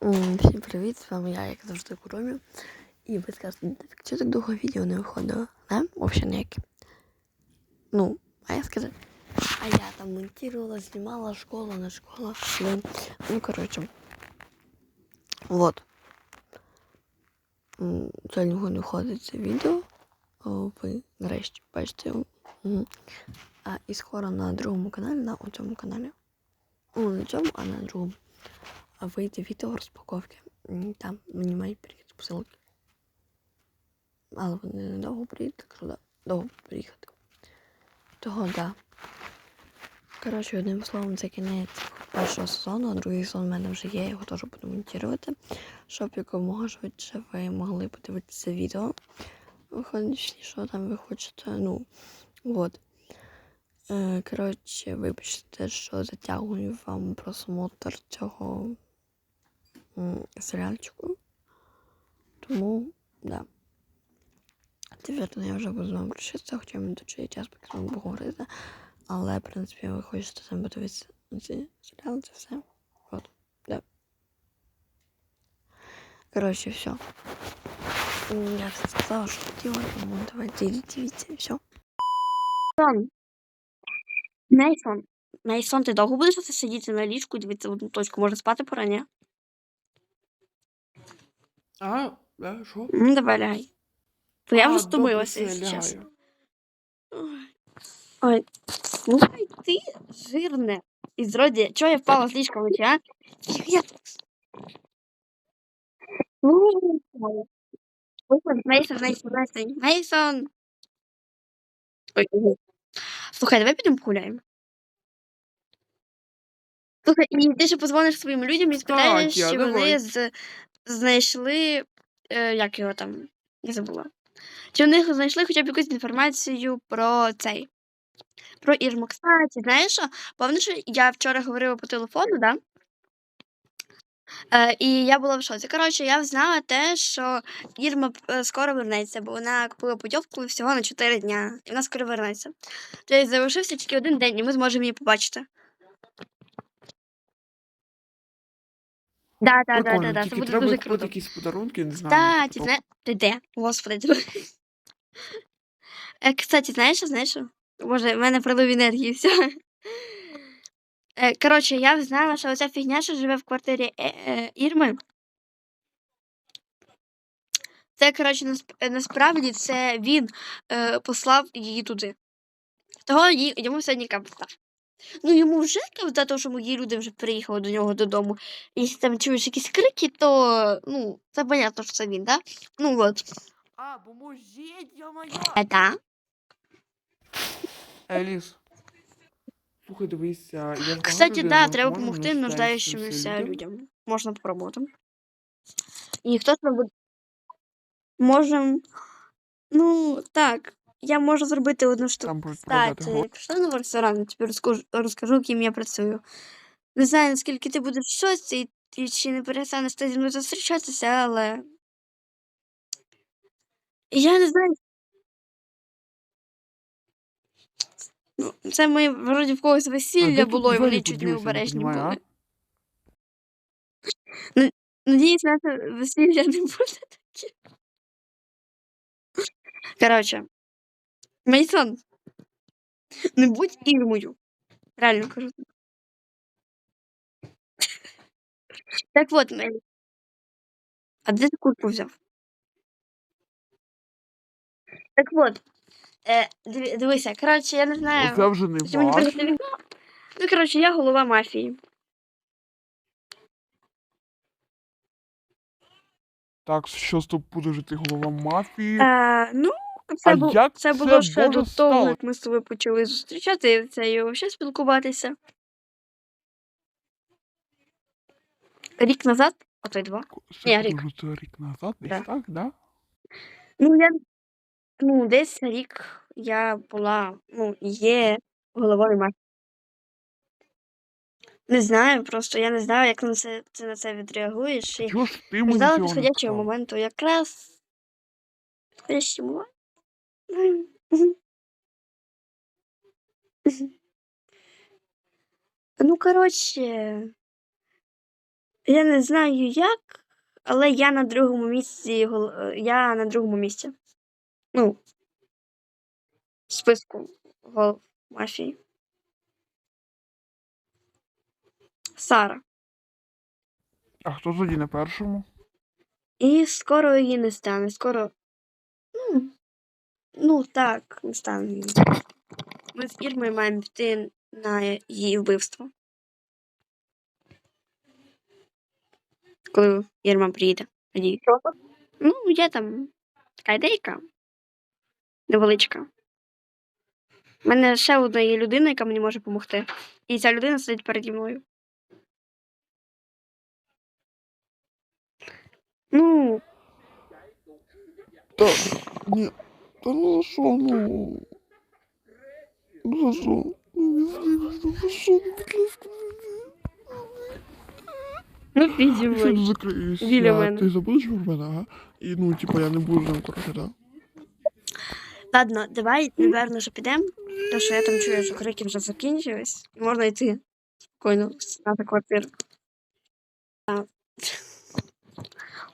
Всім привіт, з вами я, як завжди, Куромі. І ви скажете, так чого так довго відео не виходило? Не? Взагалі ніяке. Ну, а я сказати. А я там монтувала, знімала школа, не школа. Блин. Ну, коротше. Вот. М, Сьогодні не виходить це відео. О, Ви нарешті бачите. А і скоро на другому каналі, на цьому каналі. Ну, не цьому, а на другому. Вийде відео розпаковки. Там мені мають приїхати посилки. Але вони недовго приїдуть, так що довго приїхати. Того, да. Коротше, одним словом, це кінець першого сезону, а другий сезон в мене вже є, його теж буду монтувати, щоб якомога швидше ви могли подивитися відео. Виходить, що там ви хочете, ну, от. Е, Коротше, вибачте, що затягую вам просмотр цього серіальчику. Тому, да. Тепер я вже буду з вами прощатися, хоча мені тут час, поки з поговорити. Але, в принципі, ви хочете там подивитися на ці серіали, це все. От, да. Коротше, все. Я все сказала, що хотіла, тому давайте дивіться, все. Мейсон. Мейсон, ти довго будеш сидіти на ліжку і дивитися в одну точку? Може спати пора, ні? А, да, що? Ну, давай лягай. Бо я А, вже добре, стомилася, все, якщо чесно. лягаю. Ой. Ой, слухай, ти жирне. І зроді, чого я впала з ліжка вночі, а? Я... Слухай. Слухай, Мейсон, Мейсон, Мейсон, Мейсон. Ой, ой. Слухай, давай підемо погуляємо. Слухай, і ти ще позвониш своїм людям і спитаєш, Так, я чи вони давай. з... знайшли. Е, як його там? Я забула. Чи вони знайшли хоча б якусь інформацію про цей. Про Ірму. Кстати, знаєш що? Пам'ятаєш, я вчора говорила по телефону, да? Е, і я була в шоці. Коротше, я знала те, що Ірма е, скоро вернеться, бо вона купила путівку всього на 4 дня, і вона скоро вернеться. Тобто залишився тільки один день, і ми зможемо її побачити. Да, да, да, Прикольно, да, да. Це тільки буде треба дуже круто. якісь подарунки, не знаю. Та, ти хто- знаєш, ти де? Господи. Е, Кстати, знаєш, що, знаєш що? Боже, в мене прилив енергії, все. Коротше, я знала, що оця фігня, що живе в квартирі е, е, Ірми. Це, коротше, насп- е, насправді це він е, послав її туди. Того їй- йому сьогодні капстав. Ну, йому вже капста, тому що мої люди вже приїхали до нього додому. І Якщо там чуєш якісь крики, то ну, це понятно, що це він, так? Да? Ну от. А, поможіть, я моя! Е, да. Еліс. Слухай, дивися, я Кстати, багато да, треба можна допомогти нуждаючимся нуждаючимся людям. людям. Можна попробувати. І ніхто ж буде. Можем. Ну, так. Я можу зробити одну штуку. Там будуть продати Кстати, пішли на ресторан, я тобі розкажу, розкажу, ким я працюю. Не знаю, наскільки ти будеш в шоці, і чи не перестанеш ти зі мною зустрічатися, але. Я не знаю. Ну, це моє вроді в когось весілля було, і вони чуть не обережні були. Надіюсь, наше весілля не буде таке. Коротше, Мейсон, не будь ірмою. Реально кажу. Так от, Мей. А де ти куртку взяв? Так от, е, диві- дивися, коротше, я не знаю. Оце вже не вікно? Ну, коротше, я голова мафії. Так, що з тобою буде жити голова мафії? Е, ну, це, А бу- як це це було ще до того, як ми з тобою почали зустрічатися і взагалі спілкуватися. Рік назад, а то й два. Це Ні, рік. це рік назад, десь Да. так, да? Ну, я ну, десь рік я була, ну, є головою мафії. Не знаю, просто я не знаю, як на це, ти на це відреагуєш. І Чого ж ти мені ждала цього не підходячого сказав? моменту, якраз підходящий момент. Ну, коротше, Я не знаю як, але я на другому місці. Я на другому місці. Ну. В списку голов мафії. Сара. А хто тоді на першому? І скоро її не стане. Скоро. Ну, так, не стане. Ми з Ірмою маємо піти на її вбивство. Коли Ірма приїде. Надіюсь. Ну, є там така ідейка. Невеличка. У мене ще одна є людина, яка мені може допомогти. І ця людина сидить переді мною. Ну, ні. Та ну за що, ну. Ну за що? Ну за що, ну, будь ласка. ну Я підіймай. не закриюсь. Біля мене. Ти забудеш про мене, ага? І ну, типа, я не буду ним коротше, да? Ладно, давай, напевно, що підемо. Тому що я там чую, що крики вже закінчились. Можна йти спокійно на квартиру. Так.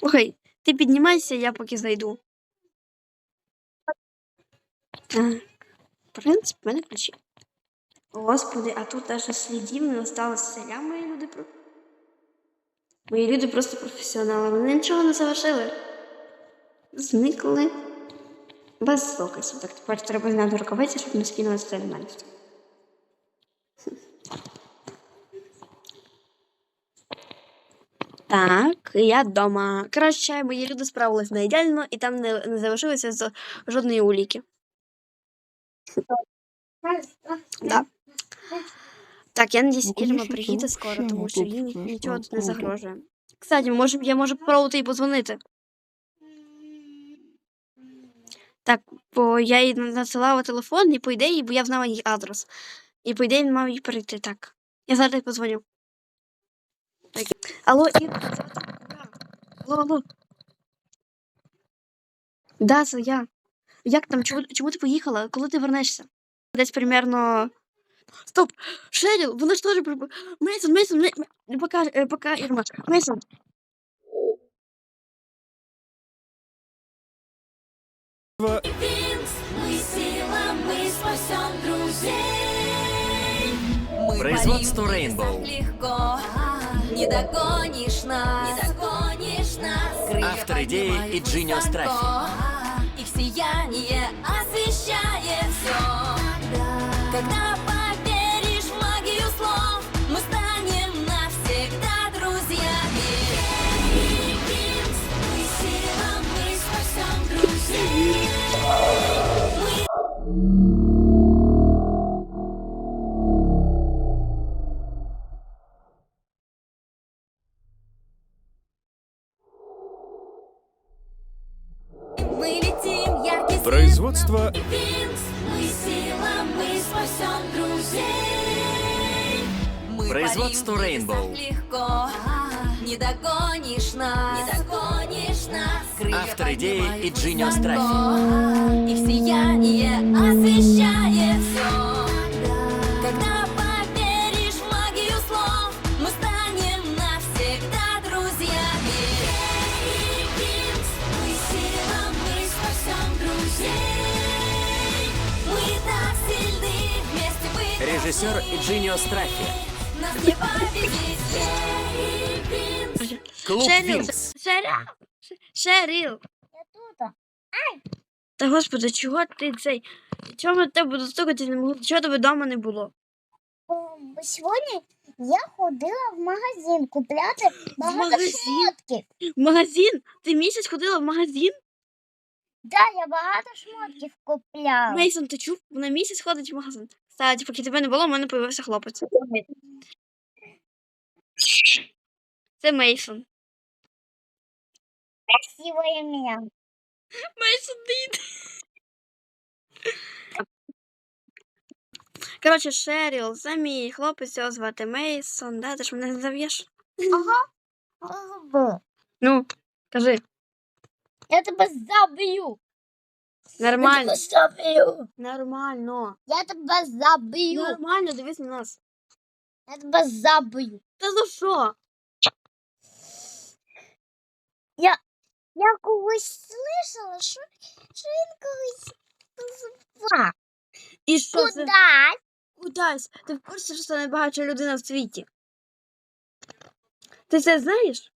Слухай, ти піднімайся, я поки зайду. Так. В в мене ключі. Господи, а тут навіть слідів не осталось селя, мої люди. Мої люди просто професіонали. Вони нічого не завершили. Зникли. Без доказів. Так тепер треба зняти рукавиці, щоб не скинули це мене. Так, я вдома. Коротше, мої люди справились не ідеально, і там не, не залишилося жодної уліки. Да. Так, я надіюсь, Ну, Ірма приїде скоро, тому що їй нічого тут не загрожує. Кстати, може, я можу попробувати і позвонити. Так, бо я їй надсилала телефон, і по ідеї, бо я знала її адрес. І по ідеї він мав їй перейти. Так. Я зараз їй позвоню. Так. Алло, Ір, це. Алло, алло. Да, це я. Як там? Чому, чому ти поїхала? Коли ти вернешся? Десь примерно. Стоп! Шеріл, вона ж теж приб... Мейсон, Мейсон, Мей- Мей- пока, е, пока, Ірма. Мейсон. Винкс, мы сила, мы спасем друзей. Мы Производство парим в Rainbow. небесах легко. Не догонишь нас, не догонишь нас. Крылья Автор идеи поднимай и Genius высоко. Сияние освещает все. Когда Небесах легко. Не догонишь нас, не догонишь нас. Крылья Автор идеи и высоко. Traffic. Их сияние освещает все. Когда поверишь в магию слов, мы станем навсегда друзьями. Винкс, мы сила, мы спасем друзей. Мы так сильны, вместе быть Режиссер должны. Genius Клуб Шеріл. Шеріл, Шеріл. Я тут. Та господи, чого ти цей? Чого ми до тебе достукати не могли? Чого тебе вдома не було? О, бо Сьогодні я ходила в магазин купляти багато магазин? шмотків. В магазин? Ти місяць ходила в магазин? Да, я багато шмотків купляла. Мейсон, ти чув? Вона місяць ходить в магазин. Кстати, поки тебе не було, в мене появився хлопець. Це Мейсон. Красиве ім'я. Мейсон Дід. Коротше, Шеріл, це мій хлопець, його звати Мейсон, да? Ти ж мене не зав'єш? Ага. Ну, кажи, Я тебе заб'ю. Я нормально. тебе заб'ю. Нормально. Я тебе заб'ю. Нормально, дивись на нас. Я тебе заб'ю. Та за що? Я когось слышала, що, що він когось звав. І що це? Кудись. Удась, ти в курсі, що це найбагатша людина в світі? Ти це знаєш?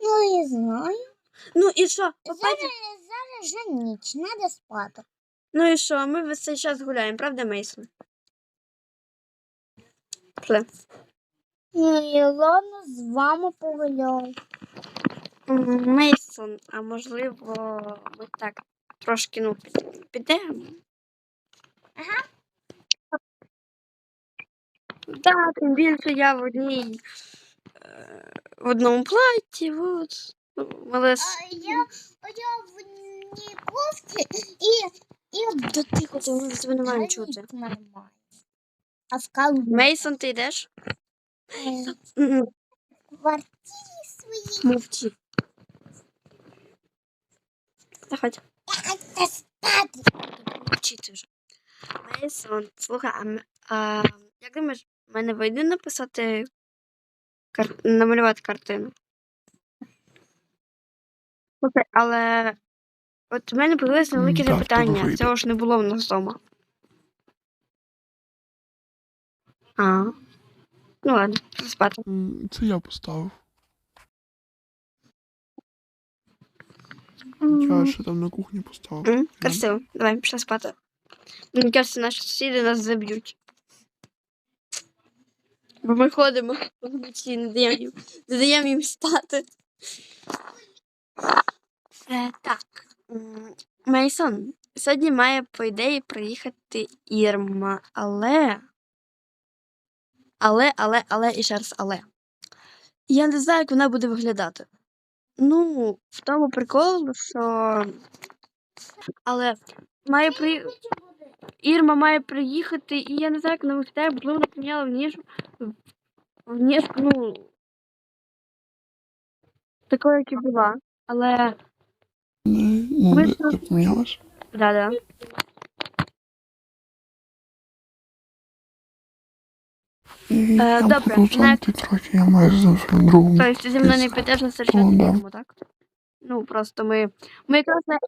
Ну, я знаю. Ну і що? Зараз, Побачиш? зараз вже ніч, треба спати. Ну і що? Ми весь цей час гуляємо, правда, Мейсон? Пішли. Ну, і ладно, з вами погуляю. Мейсон, а можливо, ми так трошки ну, підемо? Ага. Так, тим більше я в одній е, в одному платі, от. Ну, А я, а я в одній і, і Та тихо, ти ми тебе не маємо чути. А в калу Мейсон, ти йдеш? в квартирі своїй. Мовчи. Заходь. Я хочу спати. Мовчи ти вже. Мейсон, слухай, а, а як думаєш, в мене вийде написати кар... намалювати картину? Слухай, але от в мене появилось М, велике так, запитання. вийде. Цього ж не було в нас вдома. А. Ну ладно, спати. Це я поставив. Я ще там на кухні поставив. М, Красиво. Давай, пішли спати. Мені кажется, наші сусіди нас заб'ють. Бо ми ходимо вночі, не даємо їм, не даємо їм спати. Е, так. Мейсон, сьогодні має, по ідеї, приїхати Ірма, але. Але, але, але і ще раз але. Я не знаю, як вона буде виглядати. Ну, в тому прикол, що. Але має при... Ірма має приїхати, і я не знаю, як вона виглядає, можливо, вона поміняла в ніж. В ніж, ну. Такою, як і була. Але. Не, ну, не, тут- помінялась. Да-да. І Е, добре, буду зайнятий трохи, я маю за своїм другом. Тобто ти зі мною не підеш на да. Так? Ну, просто ми. Ми якраз не.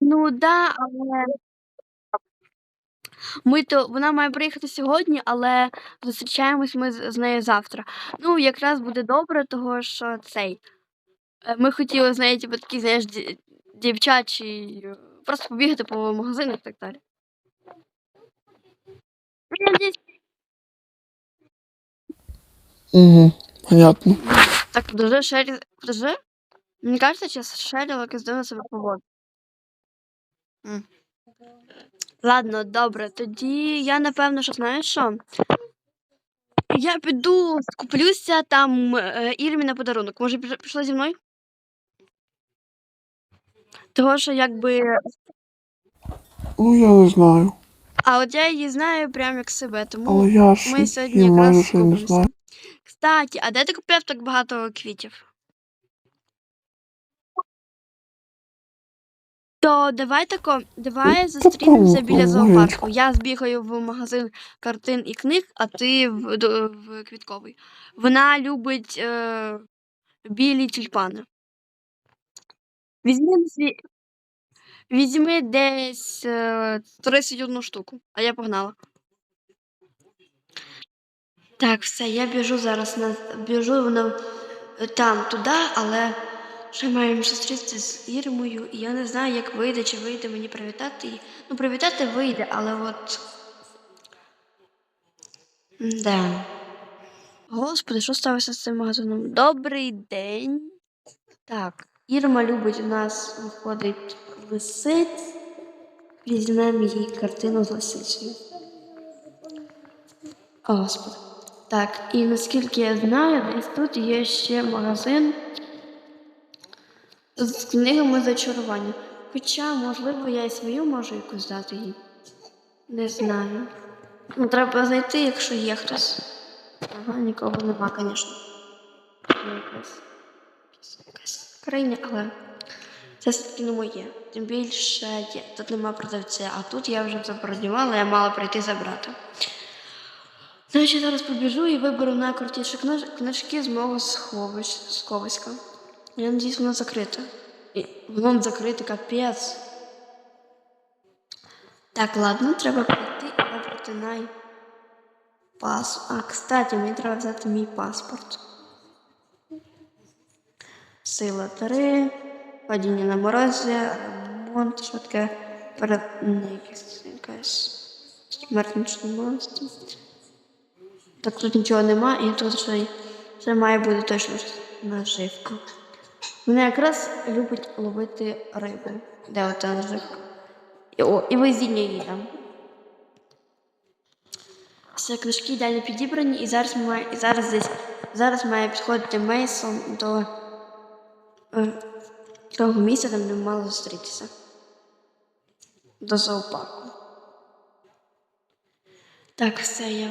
Ну, да, але. Ми то вона має приїхати сьогодні, але зустрічаємось ми з, з нею завтра. Ну, якраз буде добре, того що цей. Е, Ми хотіли з нею, типу, такі, знаєш, дівчачі, е, просто побігати по магазинах і так далі. Угу, понятно. Так, подожди, Шері. Подожди. Мені кажется, сейчас Шері якось дивно себе поводить. М. Ладно, добре, тоді я напевно, що знаєш що? Я піду скуплюся там е, Ірмі на подарунок. Може, піш- пішла зі мною? Того, що якби. Ну я не знаю. А от я її знаю прям як себе, тому Але я ж ми сьогодні її майже якраз ще не скупимося. знаю. Кстати, а де ти купив так багато квітів? То давай тако, давай зустрінемося там, біля зоопарку. Я збігаю в магазин картин і книг, а ти в, до- в квітковий. Вона любить е, білі тюльпани. Візьми, свій- візьми десь е, 31 штуку, а я погнала. Так, все, я біжу зараз на біжу на там туди, але ще маємо зустрітися з Ірмою, і я не знаю, як вийде, чи вийде мені привітати її. Ну, привітати вийде, але от. Да. Господи, що сталося з цим магазином? Добрий день. Так, Ірма любить у нас виходить лисиць. Візьмемо її картину з лисицею. О, Господи. Так, і наскільки я знаю, десь тут є ще магазин з книгами зачарування. Хоча, можливо, я і свою можу якусь дати їй. Не знаю. Ну, треба знайти, якщо є хтось. Ага, нікого нема, звісно. Якась, якась країня, але це все-таки не моє. Тим більше. Тут нема продавця, а тут я вже забронювала, я мала прийти забрати. Значить, зараз побіжу і виберу найкрутіші книж- книжки з мого сховищ- сховиська. Я надіюсь, воно закрите. І воно закрите, капець. Так, ладно, треба прийти і вибрати най. Пас. А, кстати, мені треба взяти мій паспорт. Сила 3, падіння на морозі, ремонт, швидке не якась якась монстр. Так тут нічого нема, і тут ще, ще має бути точно наживка. Вона якраз любить ловити рибу. Де ота наживка? І, о, і везіння її там. Все книжки ідеально підібрані, і зараз має, і зараз десь зараз має підходити Мейсон до того місця, де ми мали зустрітися. До зоопарку. Так, все я.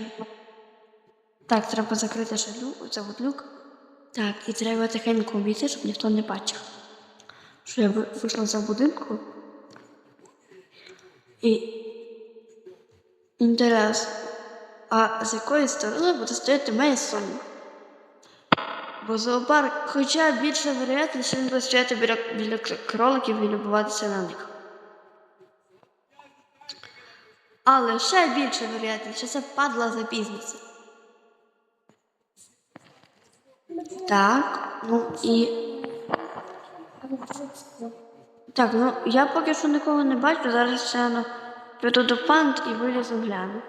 Так, треба закрити ще люк, це от люк. Так, і треба тихенько обійти, щоб ніхто не бачив. Що я вийшла за будинку. І. Інтерес. А з якої сторони буде стояти Мейсон? Бо зоопарк, хоча більше вероятність, він буде стояти біля, біля кроликів і любуватися на них. Але ще більше вероятність, що це падла запізниться. Так, ну і. Так, ну я поки що нікого не бачу, зараз ще ну, піду до панд і вилізу гляну.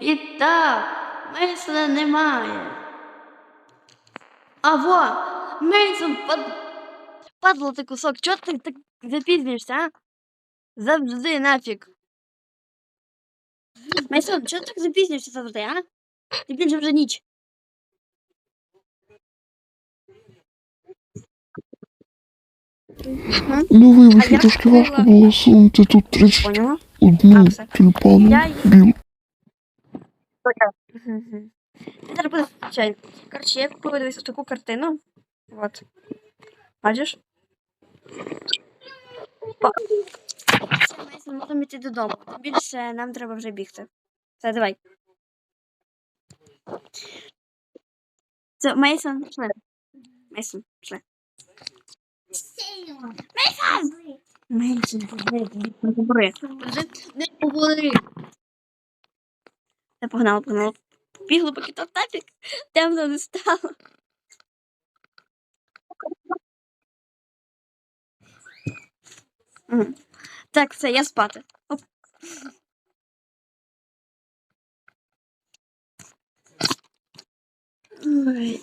І так, Мейсона немає. А во! Мейсон пад... падло ти кусок, чого ти так запізнюєшся, а? Завжди нафіг. Мейсон, чого ти так запізнюєшся завжди, а? Ти блін же вже ніч. Ну вибачте, трошки важко було сунути тут Поняла? 31 А, все. Я. Зараз буде звичайно. Коротше, я купила дивись таку картину. Вот. Бачиш? Мейсон, можемо йти додому. Більше нам треба вже бігти. Все, давай. Це Мейсон, пішли. Мейсон, пішли. Мейсон! Мейсон. Подожди, Не поговори. Я погнала, погнала. Побігли, поки там нафіг темно не стало. Так, все, я спати. Оп. Ой.